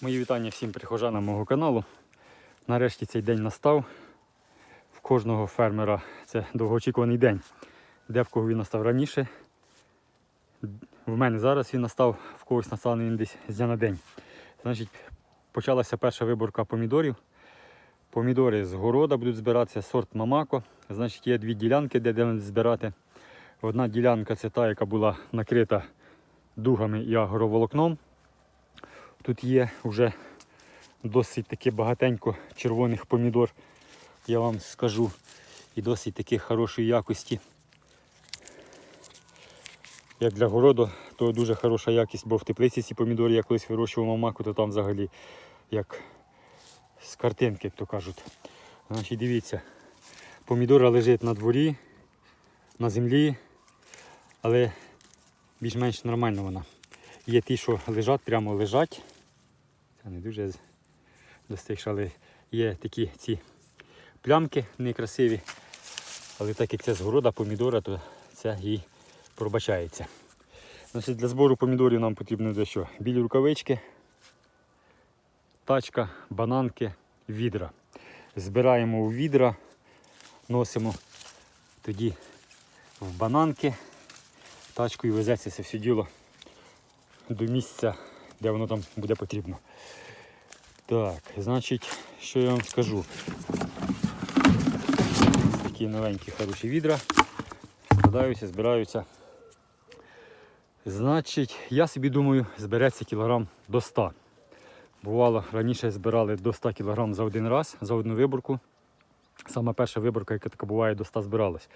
Мої вітання всім прихожанам мого каналу. Нарешті цей день настав. В кожного фермера це довгоочікуваний день. Де в кого він настав раніше. В мене зараз він настав, в когось настав він десь з дня на день. Значить, почалася перша виборка помідорів. Помідори з города будуть збиратися, сорт Мамако. Значить, є дві ділянки, де будемо збирати. Одна ділянка це та, яка була накрита дугами і агроволокном. Тут є вже досить таки багатенько червоних помідор, я вам скажу, і досить таки хорошої якості. Як для городу, то дуже хороша якість, бо в теплиці ці помідори я колись вирощував мамаку, то там взагалі як з картинки, як то кажуть. Значить, дивіться, помідора лежить на дворі, на землі, але більш-менш нормально вона. Є ті, що лежать, прямо лежать. Не дуже достигше, але є такі ці плямки некрасиві. Але так як це з города помідора, то це їй пробачається. Значить, для збору помідорів нам потрібно дещо білі рукавички, тачка, бананки, відра. Збираємо у відра, носимо тоді в бананки, тачкою везеться це все діло до місця, де воно там буде потрібно. Так, значить, що я вам скажу? Такі новенькі хороші відра. Складаються, збираються. Значить, я собі думаю, збереться кілограм до 100. Бувало, раніше збирали до 100 кг за один раз, за одну виборку. Саме перша виборка, яка така буває, до 100 збиралась.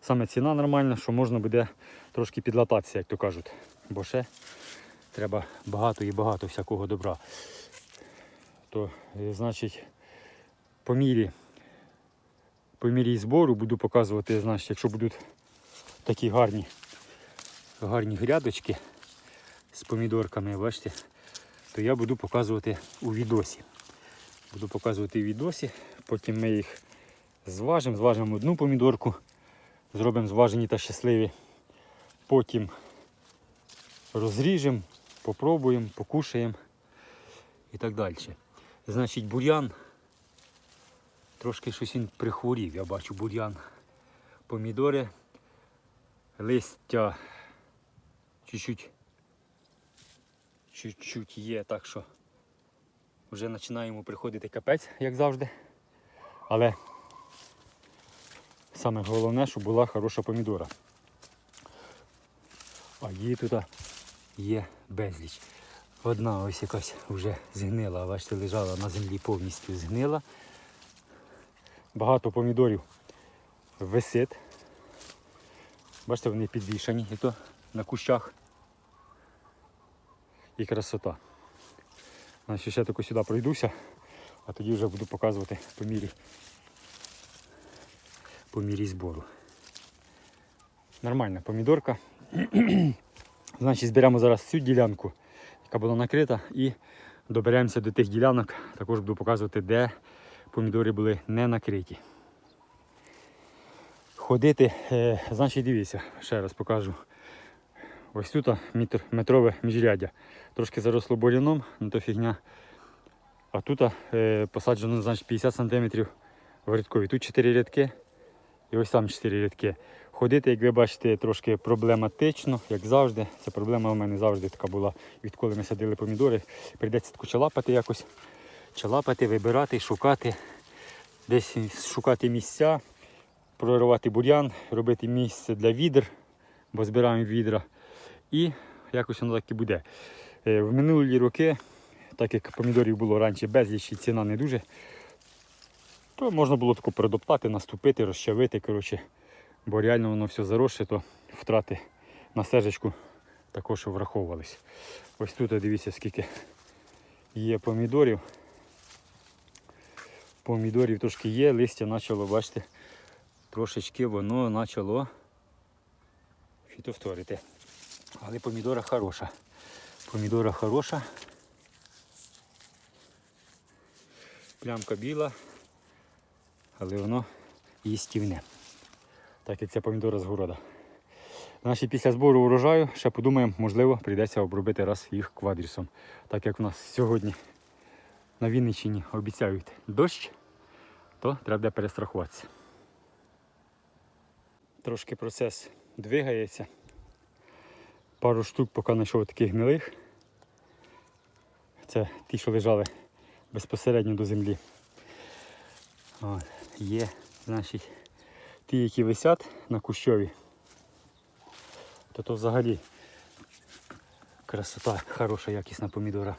Саме ціна нормальна, що можна буде трошки підлататися, як то кажуть. Бо ще треба багато і багато всякого добра. То, е, значить, по мірі, по мірі збору буду показувати, значить, якщо будуть такі гарні, гарні грядочки з помідорками, бачите, то я буду показувати у відосі. Буду показувати у відосі, потім ми їх зважимо, зважимо одну помідорку, зробимо зважені та щасливі. Потім розріжемо, попробуємо, покушаємо і так далі. Значить, бур'ян, трошки щось він прихворів, я бачу бур'ян. Помідори, листя чуть-чуть є, так що вже починаємо приходити капець, як завжди. Але саме головне, щоб була хороша помідора. А її тут є безліч. Одна ось якась вже згнила, бачите, лежала на землі повністю згнила. Багато помідорів висить. Бачите, вони підвішані і то на кущах. І красота. Значить, ще тако сюди пройдуся, а тоді вже буду показувати по мірі, по мірі збору. Нормальна помідорка. Значить, зберемо зараз цю ділянку, яка була накрита, і доберемося до тих ділянок. Також буду показувати, де помідори були не накриті. Ходити, е, значить, дивіться, ще раз покажу. Ось тут метр, метрове міжряддя. Трошки заросло буряном, ну то фігня. А тут е, посаджено значить, 50 см в рядкові. Тут 4 рядки і ось там 4 рядки. Ходити, як ви бачите, трошки проблематично, як завжди. Ця проблема у мене завжди така була, відколи ми садили помідори. Прийдеться таку чалапати якось. Чалапати, вибирати, шукати, десь шукати місця, проривати бур'ян, робити місце для відр, бо збираємо відра. І якось воно так і буде. Е, В минулі роки, так як помідорів було раніше безліч і ціна не дуже, то можна було тако передоптати, наступити, розчавити. Коротше, бо реально воно все заросше, то втрати на стежечку також враховувались. Ось тут дивіться, скільки є помідорів. Помідорів трошки є, листя почало, бачите, трошечки воно почало фітовторити. Але помідора хороша. Помідора хороша. Плямка біла, але воно їстівне. Так як це помідора з города. Значить, після збору урожаю ще подумаємо, можливо, прийдеться обробити раз їх квадрісом. Так як у нас сьогодні на Вінниччині обіцяють дощ, то треба перестрахуватися. Трошки процес двигається. Пару штук поки знайшов таких гнилих. Це ті, що лежали безпосередньо до землі. От, є, значить, ті, які висять на кущові, то то взагалі красота, хороша якісна помідора.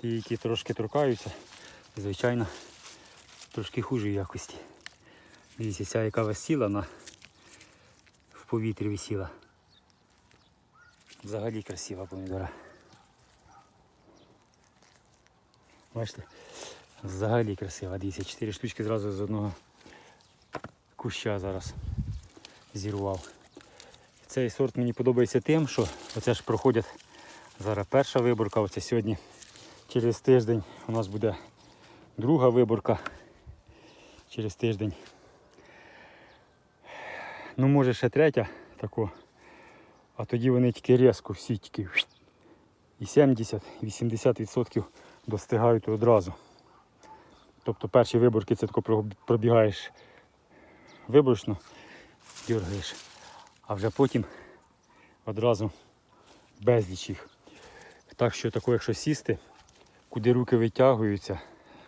Ті, які трошки торкаються, звичайно, трошки хуже якості. Дивіться, ця яка висіла на в повітрі висіла. Взагалі красива помідора. Бачите? Взагалі красива. Дивіться, 4 штучки зразу з одного куща зараз зірвав. Цей сорт мені подобається тим, що оце ж проходять зараз перша виборка, оце сьогодні через тиждень у нас буде друга виборка. Через тиждень. Ну може ще третя тако. А тоді вони тільки різко всі тільки і 70-80% достигають одразу. Тобто перші виборки це тако пробігаєш виборочно, дергаєш, а вже потім одразу безліч їх. Так що тако, якщо сісти, куди руки витягуються,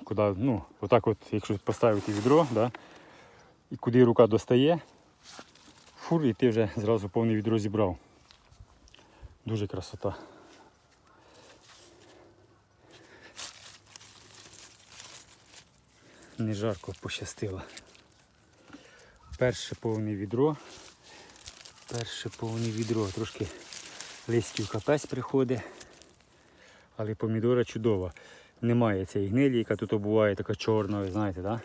куди, ну, отак от, якщо поставити відро, да, і куди рука достає, фур, і ти вже зразу повне відро зібрав. Дуже красота. Не жарко пощастило. Перше повне відро. Перше повне відро. Трошки листів капець приходить. Але помідора чудова. Немає цієї гнилі, яка тут буває така чорна, ви знаєте? Да?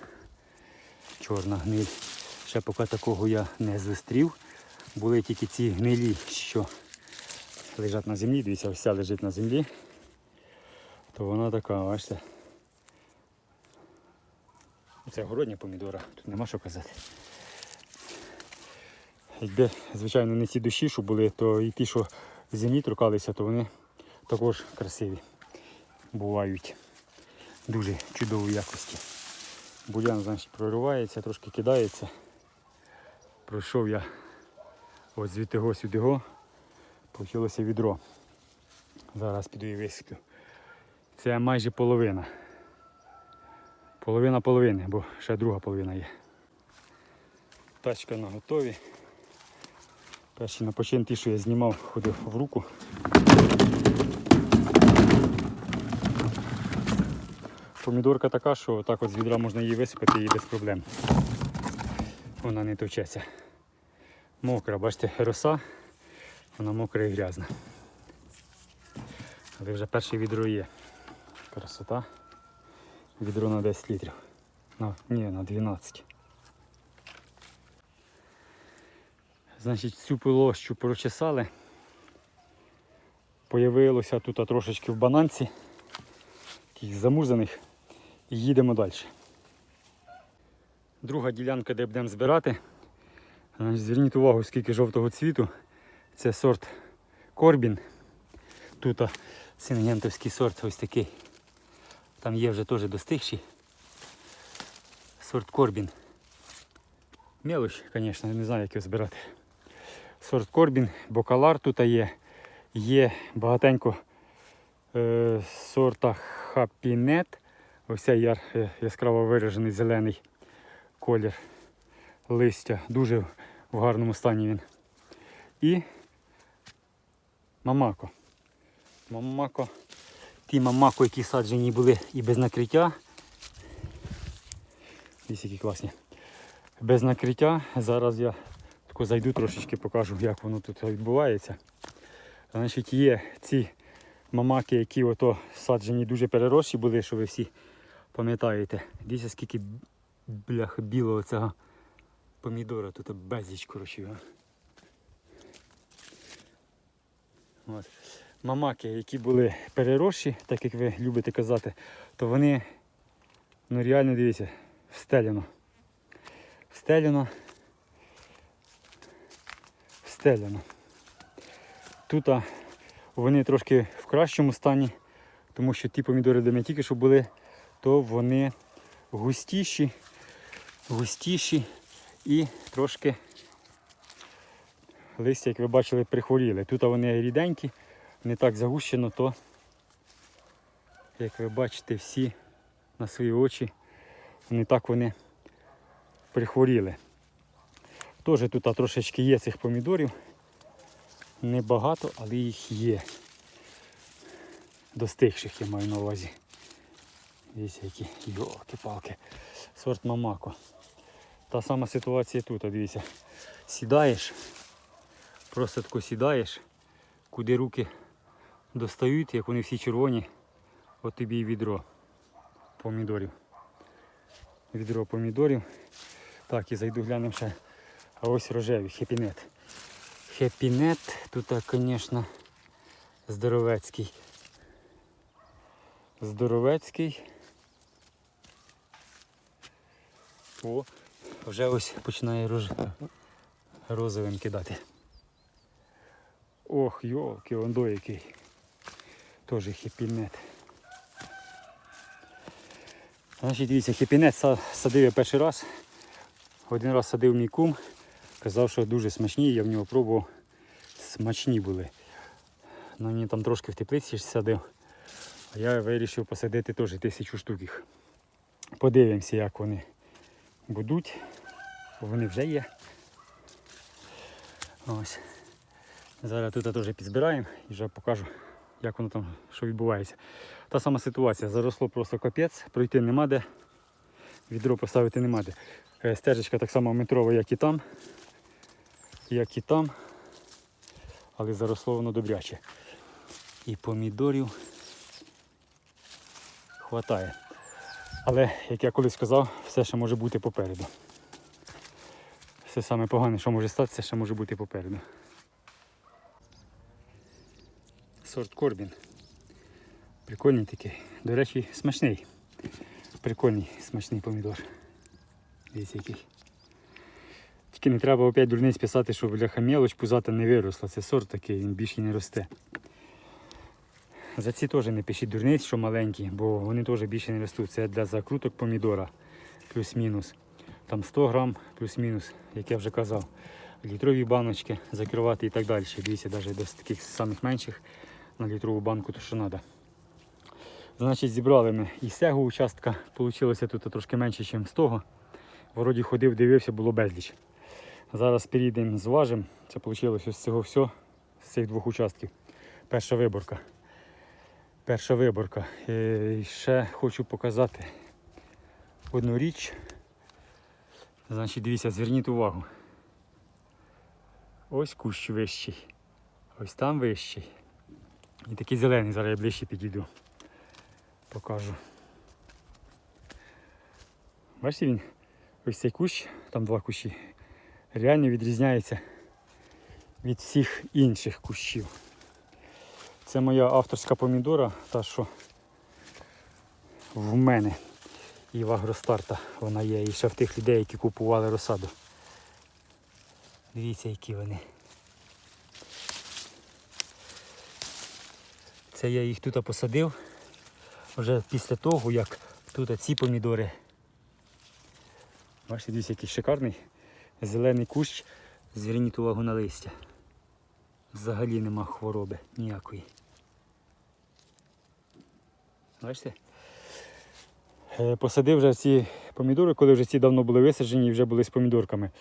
Чорна гниль. Ще поки такого я не зустрів. Були тільки ці гнилі, що лежать на землі, дивіться, ця лежить на землі, то вона така, бачите. Це городня помідора, тут нема що казати. Якби, звичайно, не ці душі, що були, то і ті, що з землі торкалися, то вони також красиві бувають. Дуже чудової якості. Бурян, значить, проривається, трошки кидається. Пройшов я ось звідти го сюди го. Відро. Зараз піду і висиплю. Це майже половина. Половина половини, бо ще друга половина є. Тачка на готові. Перші напочин ті, що я знімав, ходив в руку. Помідорка така, що так от з відра можна її висипати її без проблем. Вона не товчеться. Мокра, бачите, роса, вона мокра і грязна. Але вже перше відро є. Красота. Відро на 10 літрів. На, ні, на 12. Значить, цю площу прочесали. Появилося тут трошечки в бананці, таких замурзаних, і їдемо далі. Друга ділянка, де будемо збирати. Зверніть увагу, скільки жовтого цвіту. Це сорт Корбін. Тут сингентовський сорт ось такий. Там є вже теж достигші. Сорт Корбін. Мелоч, звісно, не знаю, як його збирати. Сорт Корбін, бокалар тут є. Є багатенько е, сорта Хапінет. Ось цей яр, е, яскраво виражений зелений колір листя. Дуже в гарному стані він. І мамако. Мамако. Ті мамако, які саджені були і без накриття. Ось які класні. Без накриття. Зараз я тако зайду трошечки, покажу, як воно тут відбувається. Значить, є ці мамаки, які ото саджені дуже переросші були, що ви всі пам'ятаєте. Дивіться, скільки бляха білого цього помідора, тут безліч коротше. От. Мамаки, які були переросші, так як ви любите казати, то вони ну реально дивіться, встелено. Встелено. Встелено. Тут вони трошки в кращому стані, тому що ті помідори, де ми тільки що були, то вони густіші, густіші і трошки листя, як ви бачили, прихворіли. Тут вони ріденькі, не так загущено, то, як ви бачите, всі на свої очі, не так вони прихворіли. Теж тут трошечки є цих помідорів. Небагато, але їх є. Достигших я маю на увазі. Дивіться, які йолки-палки. Сорт Мамако. Та сама ситуація тут, дивіться. Сідаєш, просто тако сідаєш, куди руки достають, як вони всі червоні, от тобі і відро помідорів. Відро помідорів. Так, і зайду глянемо ще. А ось рожеві, хепінет. Хепінет, тут, звісно, здоровецький. Здоровецький. О, вже ось починає роз... розовим кидати. Ох, йолки, он до який. Теж хепінет. Значить, дивіться, хепінет садив я перший раз. Один раз садив мій кум. Казав, що дуже смачні, я в нього пробував. Смачні були. Ну, він там трошки в теплиці садив. А я вирішив посадити теж тисячу штук. Подивимося, як вони будуть. Вони вже є. Ось. Зараз тут теж підзбираємо і вже покажу, як воно там, що відбувається. Та сама ситуація, заросло просто капець, пройти нема де, відро поставити нема де. Е, Стежечка так само метрова, як і там, як і там, але заросло воно добряче. І помідорів хватає. Але, як я колись сказав, все ще може бути попереду. Все саме погане, що може статися, ще може бути попереду. Сорт Корбін. Прикольний такий. До речі, смачний. Прикольний, смачний помідор. Дивіться який. Тільки не треба опять дурниць писати, що бляха мелоч пузата не виросла. Це сорт такий, він більше не росте. За ці теж не пишіть дурниць, що маленькі, бо вони теж більше не ростуть. Це для закруток помідора плюс-мінус. Там 100 грам плюс-мінус, як я вже казав. Літрові баночки закривати і так далі. Дивіться, навіть до таких самих менших на літрову банку, то що треба. Значить, зібрали ми і цього участка. Вийшло тут трошки менше, ніж з того. Вроді ходив, дивився, було безліч. Зараз перейдемо, зважимо. Це вийшло з цього всього, з цих двох участків. Перша виборка. Перша виборка. І ще хочу показати одну річ. Значить, дивіться, зверніть увагу. Ось кущ вищий. Ось там вищий. І такий зелений, зараз я ближче підійду. Покажу. Бачите він? Ось цей кущ, там два кущі, реально відрізняється від всіх інших кущів. Це моя авторська помідора, та що в мене і в Агростарта вона є, і ще в тих людей, які купували розсаду. Дивіться, які вони. Це я їх тут посадив вже після того, як тут ці помідори. Бачите, дивіться, який шикарний зелений кущ. Зверніть увагу на листя. Взагалі нема хвороби ніякої. Бачите? Е, Посадив вже ці помідори, коли вже ці давно були висаджені і вже були з помідорками.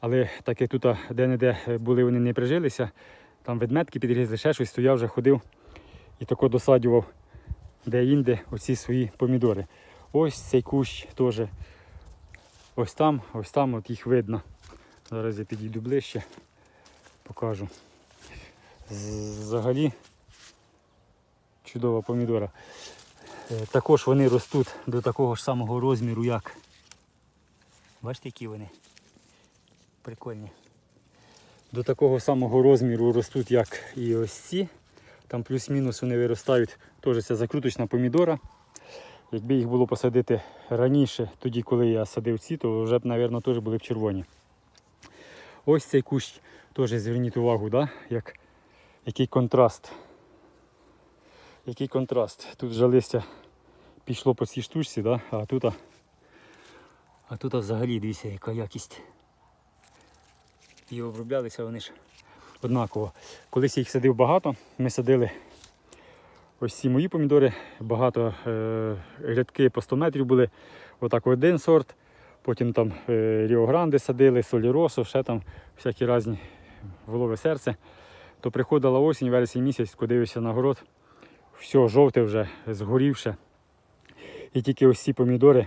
Але так як тут де-не-де були вони не прижилися, там ведметки підрізали, ще щось, то я вже ходив і тако досаджував де-інде оці свої помідори. Ось цей кущ теж. Ось там, ось там от їх видно. Зараз я підійду ближче, покажу. Взагалі чудова помідора. Е, Також вони ростуть до такого ж самого розміру, як. Бачите, які вони? Прикольні. До такого самого розміру ростуть, як і ось ці. Там плюс-мінус вони виростають. Теж це закруточна помідора. Якби їх було посадити раніше, тоді, коли я садив ці, то вже б, мабуть, теж були б червоні. Ось цей кущ теж зверніть увагу, да? Як, який контраст. Який контраст. Тут вже листя пішло по цій штучці, да? а тут, а тут взагалі дивіться, яка якість. І оброблялися вони ж однаково. Колись я їх садив багато. Ми садили ось ці мої помідори, багато е, рядки по 100 метрів були. Отак один сорт. Потім там е, Ріо Гранде садили, Соліросо, ще там всякі різні волове серце. То приходила осінь, вересень місяць, коли дивишся на город, все жовте вже, згорівше. І тільки ось ці помідори,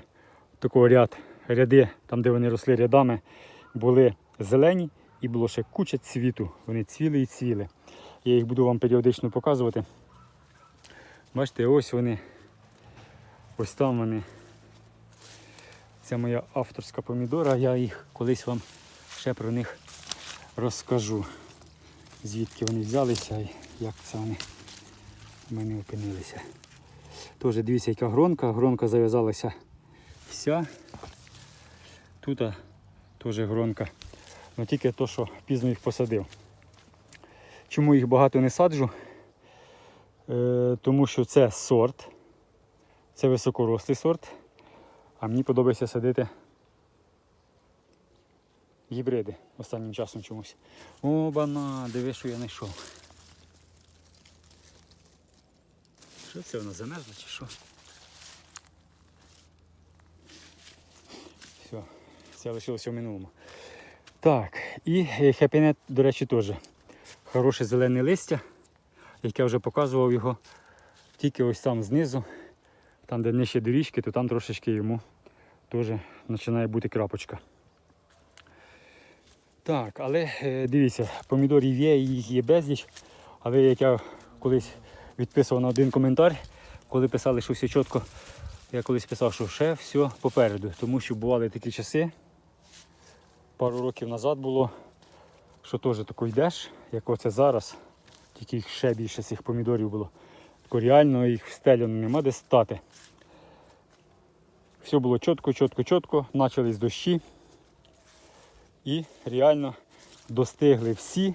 такого ряд, ряди, там де вони росли рядами, були зелені і було ще куча цвіту. Вони цвіли і цвіли. Я їх буду вам періодично показувати. Бачите, ось вони. Ось там вони. Це моя авторська помідора, я їх колись вам ще про них розкажу. Звідки вони взялися і як це вони в мене опинилися. Теж дивіться, яка гронка. Гронка зав'язалася вся. Тут теж гронка. Ну тільки то, що пізно їх посадив. Чому їх багато не саджу? Е, тому що це сорт, це високорослий сорт, а мені подобається садити гібриди останнім часом чомусь. О, бана, диви, що я знайшов. Що це воно замерзло чи що? Все, це лишилося в минулому. Так, і е, хепінет, до речі, теж. Хороше зелене листя, яке я вже показував його. Тільки ось там знизу, там де нижче доріжки, то там трошечки йому теж починає бути крапочка. Так, але е, дивіться, помідорів є, їх є безліч. Але як я колись відписував на один коментар, коли писали, що все чітко, я колись писав, що ще все попереду. Тому що бували такі часи, пару років назад було, що теж тако йдеш, як оце зараз, тільки їх ще більше цих помідорів було. Тако реально їх в стелю нема де стати. Все було чітко, чітко, чітко, почались дощі. І реально достигли всі,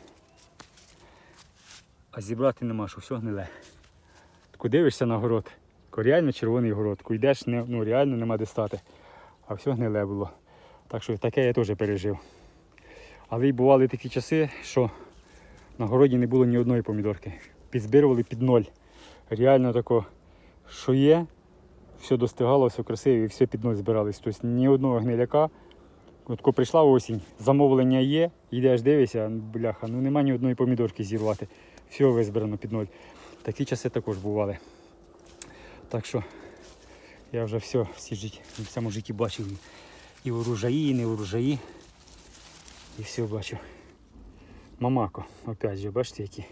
а зібрати нема, що все гниле. Тако дивишся на город, тако реально червоний город, тако йдеш, не, ну реально нема де стати. А все гниле було. Так що таке я теж пережив. Але й бували такі часи, що на городі не було ні одної помідорки. Підзбирували під ноль. Реально тако, що є, все достигало, все красиво і все під ноль збирались. Тобто ні одного гниляка. От прийшла осінь, замовлення є, йдеш, дивишся, бляха, ну нема ні одної помідорки зірвати. Все визбирано під ноль. Такі часи також бували. Так що я вже все всі житті, в цьому житті бачив і, урожаї, і не урожаї. І все бачу. Мамако, опять же, бачите які.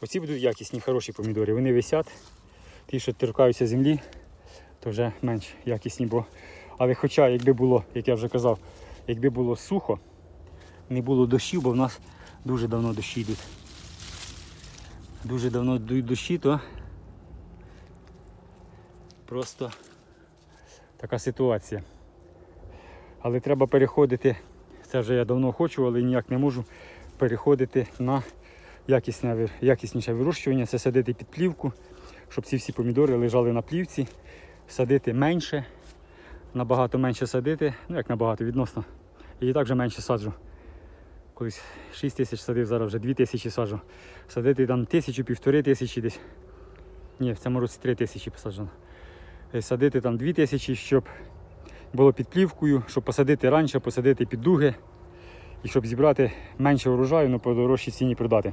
Оці будуть якісні, хороші помідори. Вони висять. Ті, що торкаються землі, то вже менш якісні, бо але хоча, якби було, як я вже казав, якби було сухо, не було дощів, бо в нас дуже давно дощі йдуть. Дуже давно йдуть дощі, то просто така ситуація. Але треба переходити, це вже я давно хочу, але ніяк не можу переходити на якісне, якісніше вирощування, це садити під плівку, щоб ці всі помідори лежали на плівці, садити менше набагато менше садити, ну як набагато відносно. І так вже менше саджу. Колись 6 тисяч садив, зараз вже 2 тисячі саджу. Садити там тисячу, півтори тисячі десь. Ні, в цьому році 3 тисячі посаджено. Е, Садити там 2 тисячі, щоб було під плівкою, щоб посадити раніше, посадити під дуги. І щоб зібрати менше урожаю, але по дорожчій ціні продати.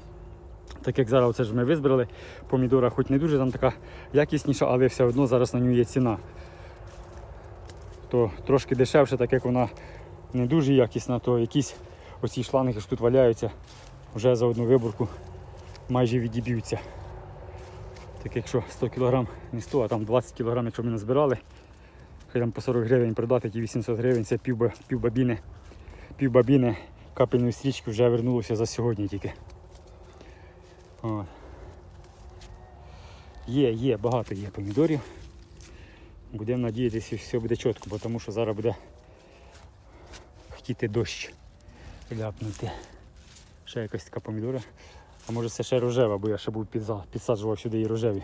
Так як зараз це ж ми визбирали, помідора хоч не дуже там така якісніша, але все одно зараз на нього є ціна то трошки дешевше, так як вона не дуже якісна, то якісь оці шланги, що тут валяються, вже за одну виборку майже відіб'ються. Так якщо 100 кг не 100, а там 20 кг, якщо ми назбирали, там по 40 гривень продати, ті 800 гривень, це пів, ба- пів бабіни, пів бабіни капельної стрічки вже вернулося за сьогодні тільки. От. Є, є, багато є помідорів. Будемо надіятися, що все буде чітко, тому що зараз буде хотіти дощ ляпнути. Ще якась така помідора. А може це ще рожева, бо я ще був підсаджував сюди і рожеві.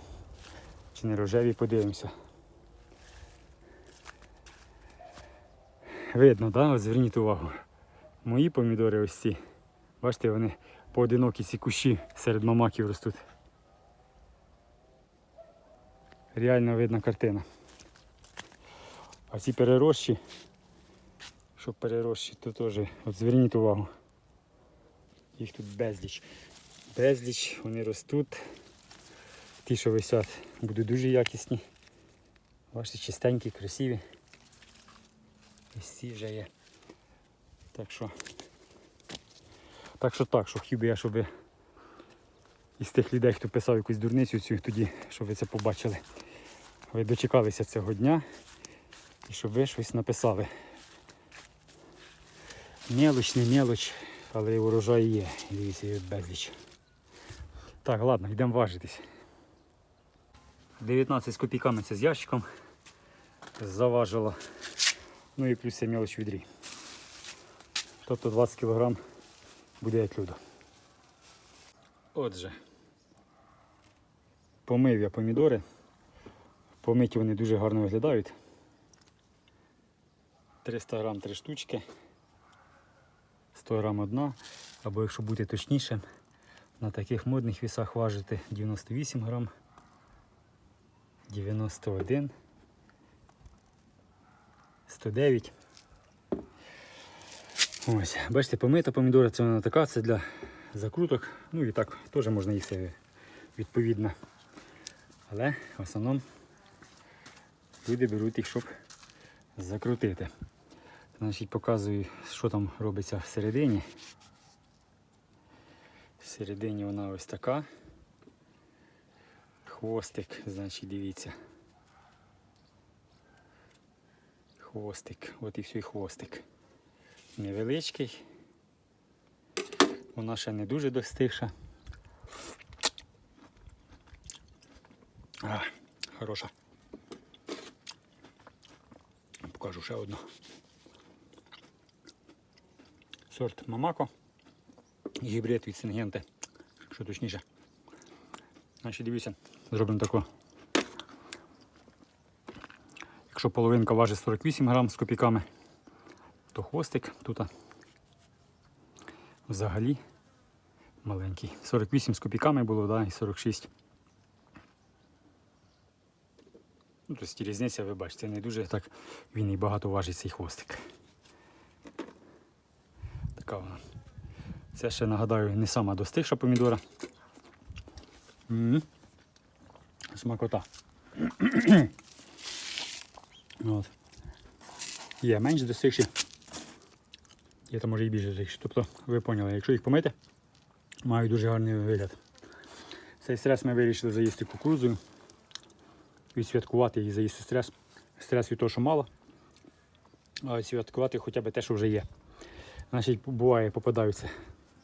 Чи не рожеві, подивимося. Видно, да? Зверніть увагу. Мої помідори ось ці. Бачите, вони поодинокі ці кущі серед мамаків ростуть. Реально видна картина. А ці перерощі, що перерощі, то теж, от зверніть увагу. Їх тут безліч. Безліч, вони ростуть. Ті, що висять, будуть дуже якісні. Бачите, чистенькі, красиві. Ось ці. Так що. Так що так, що хотів би я, щоб ви із тих людей, хто писав якусь дурницю цю, тоді, щоб ви це побачили. Ви дочекалися цього дня і щоб ви щось написали. Мелоч, не мелоч, але урожай є. Дивіться, і безліч. Так, ладно, йдемо важитись. 19 з копійками це з ящиком. Заважило. Ну і плюс це мелоч в відрі. Тобто 20 кг буде як людо. Отже, помив я помідори. Помиті вони дуже гарно виглядають. 300 грам 3 штучки. 100 грам одна. Або якщо бути точнішим, на таких модних вісах важити 98 грам, 91, 109. Ось, бачите, помита помідора це вона така, це для закруток. Ну і так теж можна їсти відповідно. Але в основному люди беруть їх, щоб закрутити. Значить, показую, що там робиться всередині. Всередині вона ось така. Хвостик, значить, дивіться. Хвостик, от і все, і хвостик. Невеличкий. Вона ще не дуже достигша. А, хороша. Покажу ще одну. Сорт Мамако. Гібрид від Сингенти. Що точніше. Значить, дивіться, зробимо таку. Якщо половинка важить 48 грам з копійками, то хвостик тут взагалі маленький. 48 з копійками було, да, і 46. Ну, тобто різниця, ви бачите, не дуже так він і багато важить цей хвостик. Така вона. Це ще нагадаю не сама достигша помідора. М. Смакота. От. Є менш достигші. Є там може і більше достигші. Тобто ви поняли, якщо їх помити, мають дуже гарний вигляд. Цей стрес ми вирішили заїсти кукурудзою. Відсвяткувати і заїсти стрес. Стрес від того, що мало. А відсвяткувати хоча б те, що вже є. Значить, буває, попадаються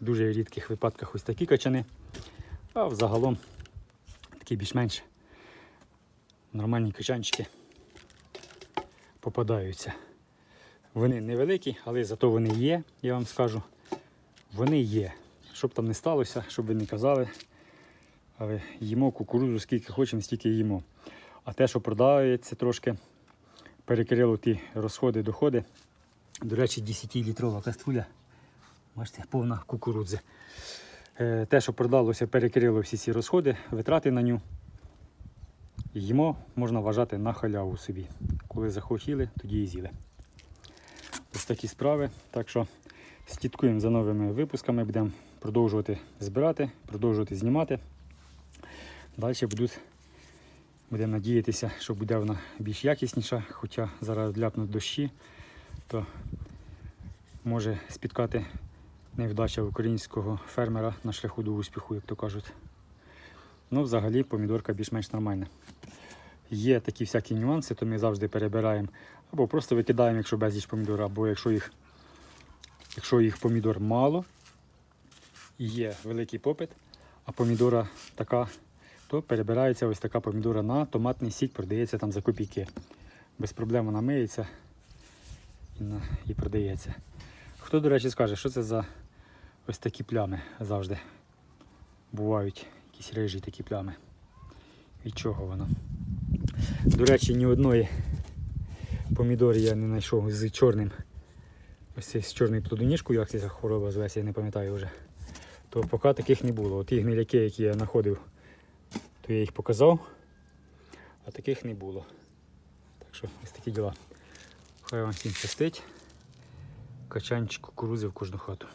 в дуже рідких випадках ось такі качани. А взагалом такі більш-менш нормальні качанчики попадаються. Вони невеликі, але зато вони є, я вам скажу. Вони є. Щоб там не сталося, щоб ви не казали. Але їмо кукурудзу скільки хочемо, стільки їмо. А те, що продається трошки, перекрило ті розходи, доходи. До речі, 10-літрова каструля. Бачите, повна кукурудзи. Е, Те, що продалося, перекрило всі ці розходи, витрати на ню. Їмо можна вважати на халяву собі. Коли захотіли, тоді і з'їли. Ось такі справи. Так що слідкуємо за новими випусками, будемо продовжувати збирати, продовжувати знімати. Далі будемо надіятися, що буде вона більш якісніша, хоча зараз ляпнуть дощі, то може спіткати невдача українського фермера на шляху до успіху, як то кажуть. Ну, взагалі, помідорка більш-менш нормальна. Є такі всякі нюанси, то ми завжди перебираємо або просто викидаємо, якщо безліч помідор, або якщо їх, якщо їх помідор мало, є великий попит, а помідора така, то перебирається ось така помідора на томатний сік, продається там за копійки. Без проблем вона миється і, на, і продається. Хто, до речі, скаже, що це за ось такі плями завжди? бувають якісь рижі такі плями. Від чого воно? До речі, ні одної помідори я не знайшов з чорним. Ось цей з чорною плодоніжкою, як ця хвороба зветься, я не пам'ятаю вже. То поки таких не було. Ті гниляки, які я знаходив, то я їх показав, а таких не було. Так що ось такі діла. Хай вам всім щастить. Качанчик кукурузи в кожну хату.